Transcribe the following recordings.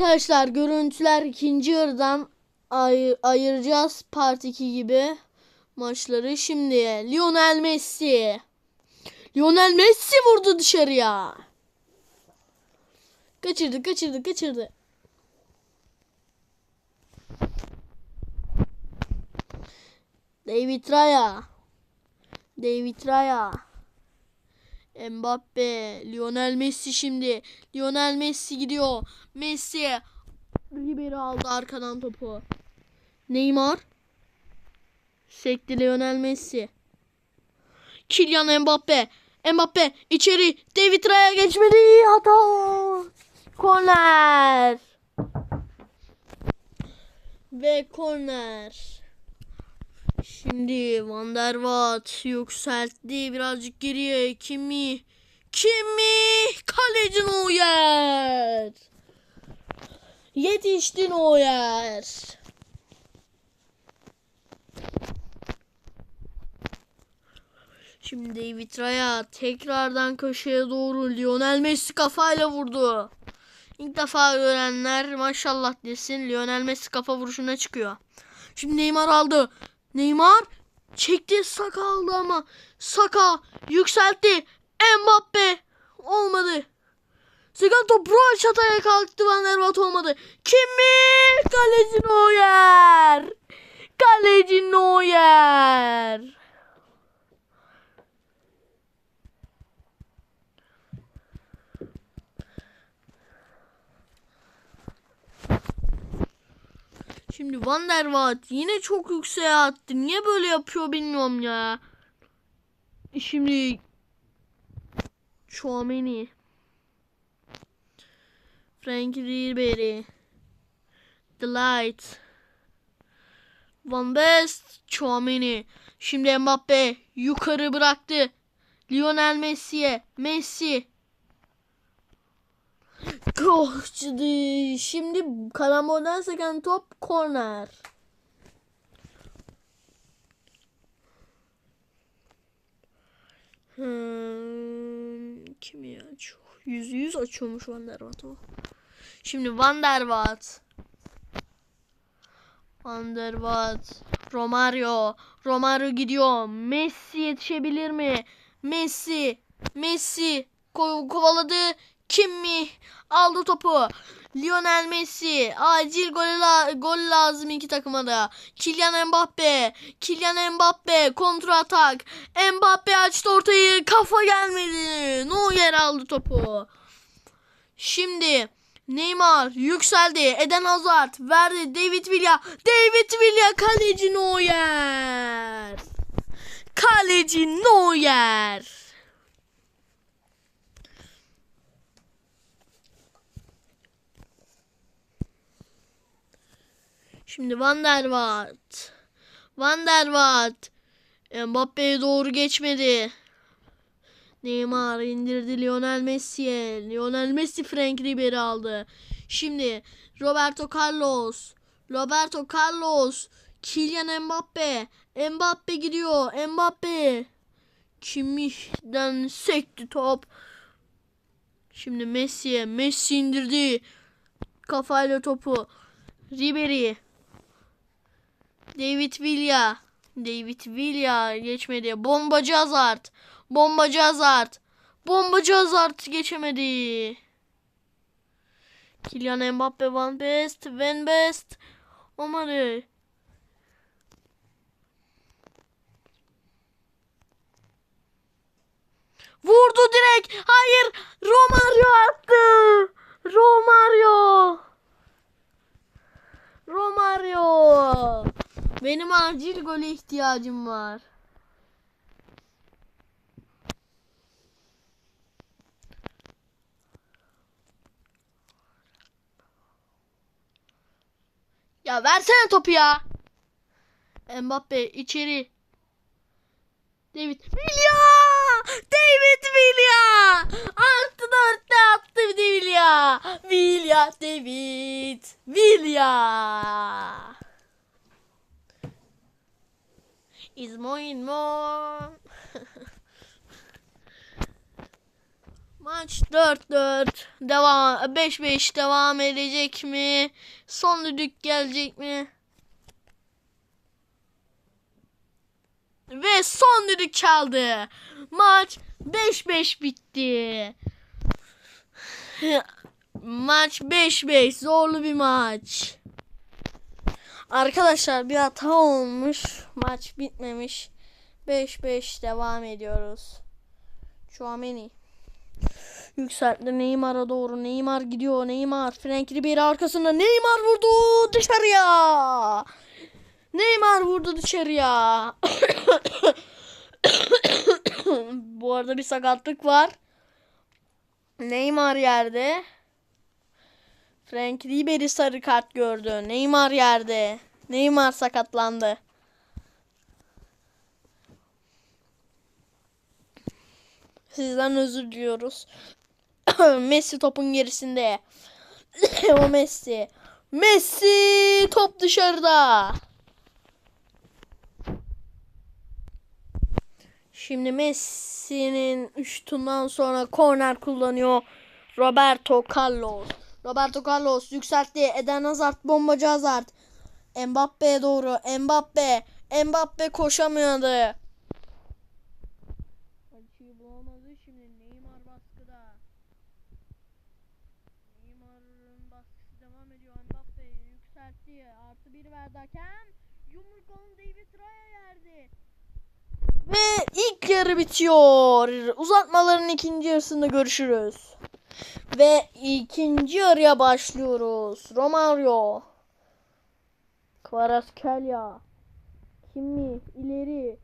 Arkadaşlar görüntüler ikinci yarıdan ay- ayıracağız part 2 gibi maçları. Şimdi Lionel Messi. Lionel Messi vurdu dışarıya. Kaçırdı kaçırdı kaçırdı. David Raya. David Raya. Mbappe. Lionel Messi şimdi. Lionel Messi gidiyor. Messi. Ribery aldı arkadan topu. Neymar. Sekti Lionel Messi. Kylian Mbappe. Mbappe içeri. David Raya geçmedi. Hata. Korner. Ve korner. Şimdi Van der Waart yükseltti birazcık geriye. Kimi? Kimi? Kaleci Neuer. Yetişti Neuer. Şimdi David Raya tekrardan köşeye doğru Lionel Messi kafayla vurdu. İlk defa görenler maşallah desin Lionel Messi kafa vuruşuna çıkıyor. Şimdi Neymar aldı. Neymar çekti Saka aldı ama Saka yükseltti. Mbappe olmadı. Sakat top Roach ataya kalktı Van der Waart olmadı. Kimi? Kaleci Neuer. Kaleci Neuer. Şimdi Van der Waart yine çok yükseğe attı. Niye böyle yapıyor bilmiyorum ya. Şimdi Chouameni Frank Ribery Delight Van Best Chouameni Şimdi Mbappe yukarı bıraktı. Lionel Messi'ye Messi Koştu. Şimdi karambolden seken top korner. Hmm, kim ya? Çok, yüz yüz açıyormuş Van der Waart o. Şimdi Van der Waart. Van der Waart. Romario. Romario gidiyor. Messi yetişebilir mi? Messi. Messi. Ko- kovaladı. Kim mi? Aldı topu. Lionel Messi. Acil gol, la- gol lazım iki takıma da. Kylian Mbappe. Kylian Mbappe. Kontra atak. Mbappe açtı ortayı. Kafa gelmedi. Neuer aldı topu. Şimdi Neymar yükseldi. Eden Hazard verdi. David Villa. David Villa kaleci Neuer. Kaleci Neuer. Şimdi Van der Waart. Van der Waart. Mbappe'ye doğru geçmedi. Neymar indirdi Lionel Messi'ye. Lionel Messi Frank Ribery aldı. Şimdi Roberto Carlos. Roberto Carlos. Kylian Mbappe. Mbappe gidiyor. Mbappe. Kimden sekti top. Şimdi Messi'ye. Messi indirdi. Kafayla topu. Ribery. David Villa. David Villa geçmedi. Bombacı Hazard. Bombacı Hazard. Bombacı Hazard geçemedi. Kylian Mbappe Van Best. Van Best. Olmadı. Vurdu direkt. Hayır. Romario attı. Romario. Romario. Benim acil gole ihtiyacım var. Ya versene topu ya. Mbappe içeri. David Villa! David Villa! Artı dörtte attı Villa. Villa David. Villa. Is more in more. Maç 4-4 devam 5-5 devam edecek mi? Son düdük gelecek mi? Ve son düdük çaldı. Maç 5-5 bitti. Maç 5-5 zorlu bir maç. Arkadaşlar bir hata olmuş. Maç bitmemiş. 5-5 devam ediyoruz. Chouameni. Yükseltti Neymar'a doğru. Neymar gidiyor. Neymar. Frank Ribery arkasında. Neymar vurdu dışarıya. Neymar vurdu dışarıya. Bu arada bir sakatlık var. Neymar yerde. Frank Ribery sarı kart gördü. Neymar yerde. Neymar sakatlandı. Sizden özür diliyoruz. Messi topun gerisinde. o Messi. Messi top dışarıda. Şimdi Messi'nin şutundan sonra korner kullanıyor Roberto Carlos. Roberto Carlos yükseltti. Eden Hazard bombacı Hazard. Mbappe'ye doğru. Mbappe. Mbappe koşamıyordu. Açıyı bulamadı. Şimdi Neymar baskıda. Neymar'ın baskısı devam ediyor. Mbappe yükseltti. Artı bir verdi hakem. Yumrukladı David Raya yerdi. Ve ilk yarı bitiyor. Uzatmaların ikinci yarısında görüşürüz. Ve ikinci yarıya başlıyoruz. Romario. Kvaratskhelia. Kimi ileri.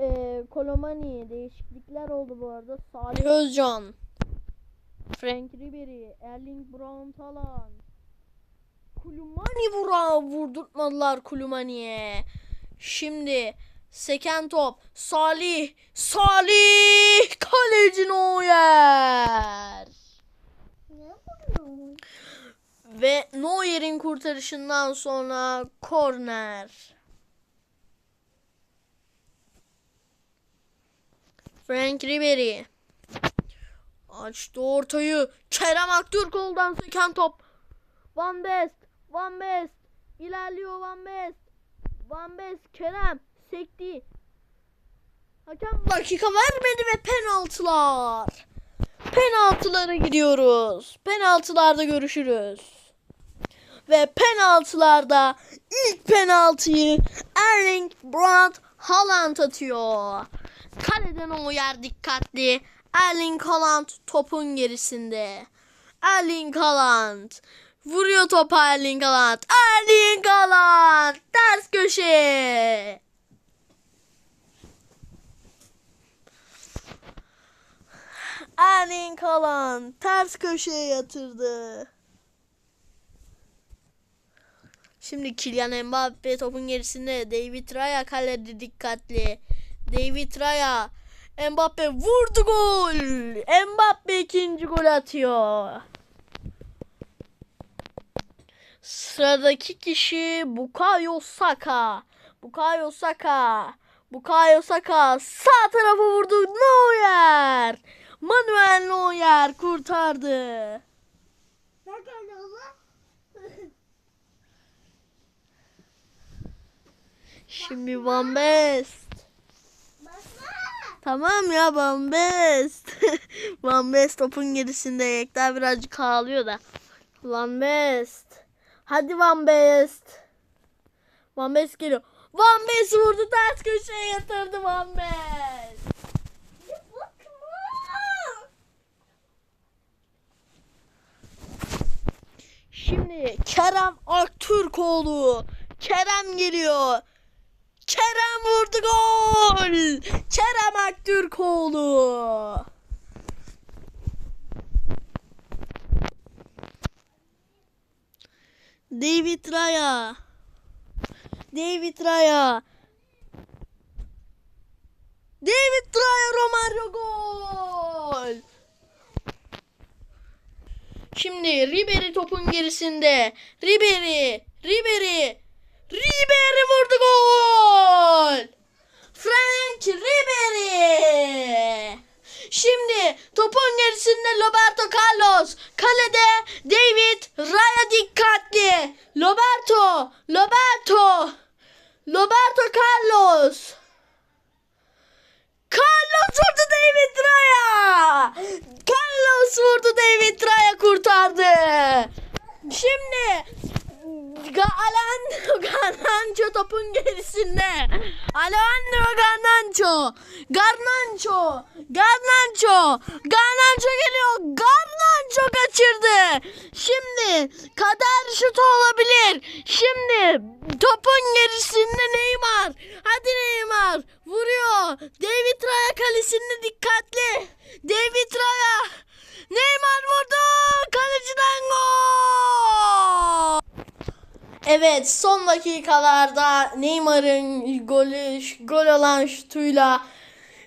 Ee, Kolomani değişiklikler oldu bu arada. Salih Özcan. Frank Ribery. Erling Braut Haaland. Kulumani vura vurdurtmadılar Kulumani'ye. Şimdi seken top. Salih. Salih. Kaleci Neuer. Ve Neuer'in kurtarışından sonra korner. Frank Ribery. Açtı ortayı. Kerem Aktürkoğlu'dan seken top. Van Best. Van Best. İlerliyor Van Best. Van Best. Kerem. Sekti. Hakem dakika vermedi ve penaltılar. Penaltılara gidiyoruz. Penaltılarda görüşürüz. Ve penaltılarda ilk penaltıyı Erling Braut Haaland atıyor. Kaleden o yer dikkatli. Erling Haaland topun gerisinde. Erling Haaland. Vuruyor topa Erling Haaland. Erling Haaland. Ters köşe. Erling Haaland ters köşeye yatırdı. Şimdi Kylian Mbappe topun gerisinde. David Raya kalede dikkatli. David Raya. Mbappe vurdu gol. Mbappe ikinci gol atıyor. Sıradaki kişi Bukayo Saka. Bukayo Saka. Bukayo Saka sağ tarafı vurdu. Neuer. Manuel Kurtardı. Şimdi Van Best. Tamam ya Van Best. Van Best topun gerisinde Yekta birazcık ağlıyor da. Van Best. Hadi Van Best. Van Best geliyor. Van Best vurdu ters köşeye yatırdı Van Best. Şimdi Kerem Aktürkoğlu. Kerem geliyor. Kerem vurdu gol. Kerem Aktürkoğlu. David Raya. David Raya. David Raya Romario gol. Şimdi Ribery topun gerisinde. Ribery. Ribery. Ribery vurdu gol. Frank Ribery. Şimdi topun gerisinde Roberto Carlos. Kalede David Raya dikkatli. Roberto, Roberto, Roberto Carlos. Carlos vurdu David Raya. Carlos vurdu David Raya kurtardı. Şimdi Alejandro Garnacho topun gerisinde. Alejandro Garnacho. Garnacho. Garnacho. Garnacho geliyor. Garnacho kaçırdı. Şimdi kader şutu olabilir. Şimdi topun gerisinde Neymar. Hadi Neymar. Vuruyor. David Raya kalesinde dikkatli. David Raya. Neymar vurdu. Kaleciden gol. Evet son dakikalarda Neymar'ın golü gol olan şutuyla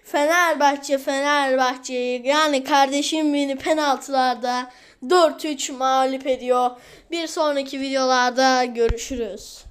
Fenerbahçe Fenerbahçe'yi yani kardeşim beni penaltılarda 4-3 mağlup ediyor. Bir sonraki videolarda görüşürüz.